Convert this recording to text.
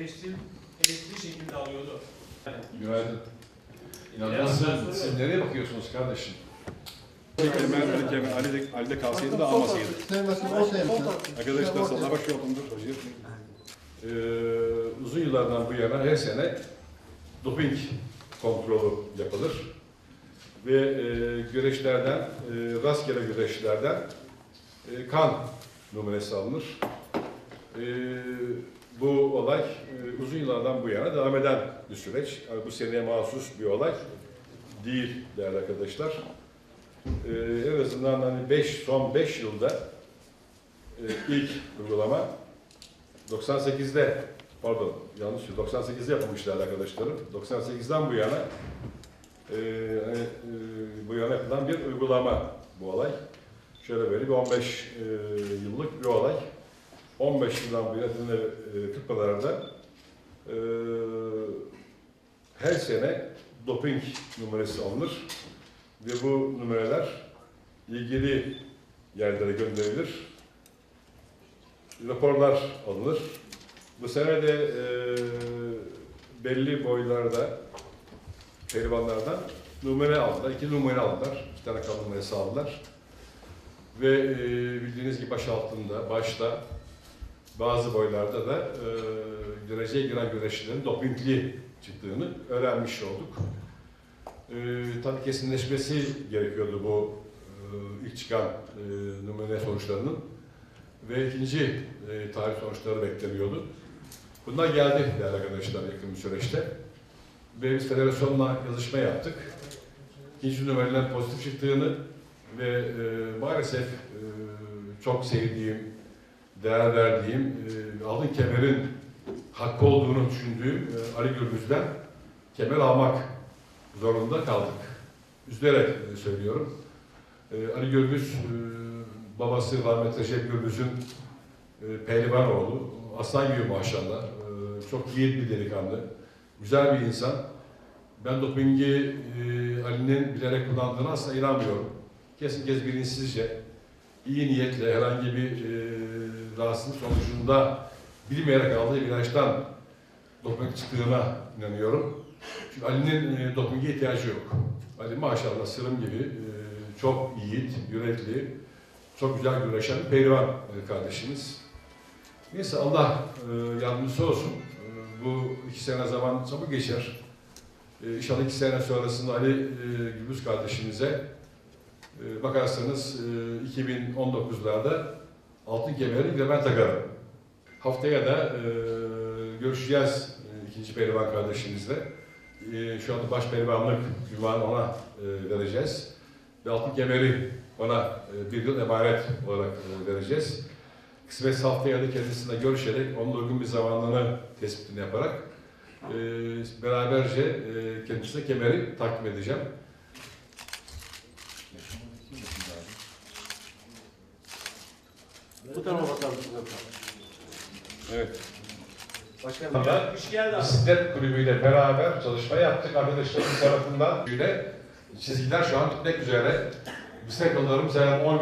eleştiri, eleştiri şeklinde alıyordu. Günaydın. İnanılmaz. Siz nereye bakıyorsunuz kardeşim? Ali Kemer, Ali de, Ali de kalsaydı da almasaydı. Sevmesin. Arkadaşlar sana baş yolundur. Ee, uzun yıllardan bu yana her sene doping kontrolü yapılır. Ve e, güreşlerden, e, rastgele güreşlerden e, kan numunesi alınır. E, bu olay e, uzun yıllardan bu yana devam eden bir süreç. Yani bu seneye mahsus bir olay değil değerli arkadaşlar. E, en azından hani beş, son 5 yılda e, ilk uygulama 98'de pardon yanlış 98'de yapılmışlar arkadaşlarım. 98'den bu yana e, hani, e, bu yana yapılan bir uygulama bu olay. Şöyle böyle bir 15 e, yıllık bir olay. 15 yıldan bu yana e, Kırkpınar'da e, her sene doping numarası alınır ve bu numaralar ilgili yerlere gönderilir raporlar alınır. Bu sene de e, belli boylarda pehlivanlardan numara aldılar. iki numara aldılar. İki tane kan numarası aldılar. Ve e, bildiğiniz gibi baş altında, başta bazı boylarda da e, dereceye giren güreşçilerin dopingli çıktığını öğrenmiş olduk. E, tabii kesinleşmesi gerekiyordu bu e, ilk çıkan e, numune sonuçlarının ve ikinci e, tarih sonuçları bekleniyordu. Bunlar geldi değerli arkadaşlar yakın bir süreçte. Ve biz federasyonla yazışma yaptık. İkinci numaraların pozitif çıktığını ve e, maalesef e, çok sevdiğim, değer verdiğim, e, altın kemerin hakkı olduğunu düşündüğüm e, Ali Gürbüz'den kemer almak zorunda kaldık. Üzülerek e, söylüyorum. E, Ali Gürbüz, e, babası rahmetli Recep Gürbüz'ün e, pehlivan oğlu. Aslan gibi maşallah. E, çok yiğit bir delikanlı. Güzel bir insan. Ben dopingi e, Ali'nin bilerek kullandığına asla inanmıyorum. Kesin kez bilinçsizce, iyi niyetle herhangi bir e, rahatsızlık sonucunda bilmeyerek aldığı ilaçtan doping çıktığına inanıyorum. Çünkü Ali'nin e, dopinge ihtiyacı yok. Ali maşallah sırım gibi e, çok yiğit, yürekli, çok güzel güreşen bir pehlivan e, kardeşimiz. Neyse Allah e, yardımcısı olsun. E, bu iki sene zaman çabuk geçer. E, inşallah iki sene sonrasında Ali e, Gürbüz kardeşimize e, bakarsanız e, 2019'larda altın kemerini bir de ben takarım. Haftaya da e, görüşeceğiz e, ikinci pehlivan kardeşimizle. E, şu anda baş pehlivanlık ünvanı ona vereceğiz. Ve altın kemeri ona bir yıl emanet olarak vereceğiz. Kısmet haftaya da kendisiyle görüşerek onun uygun bir zamanını tespitini yaparak beraberce kendisine kemeri takdim edeceğim. Bu tarafa bakalım. Evet. Başkanım. Kış geldi aslında. Bisiklet kulübüyle beraber çalışma yaptık arkadaşlarımız tarafından. Çizgiler şu an bitmek üzere. Bisiklet yollarımız her 10 gün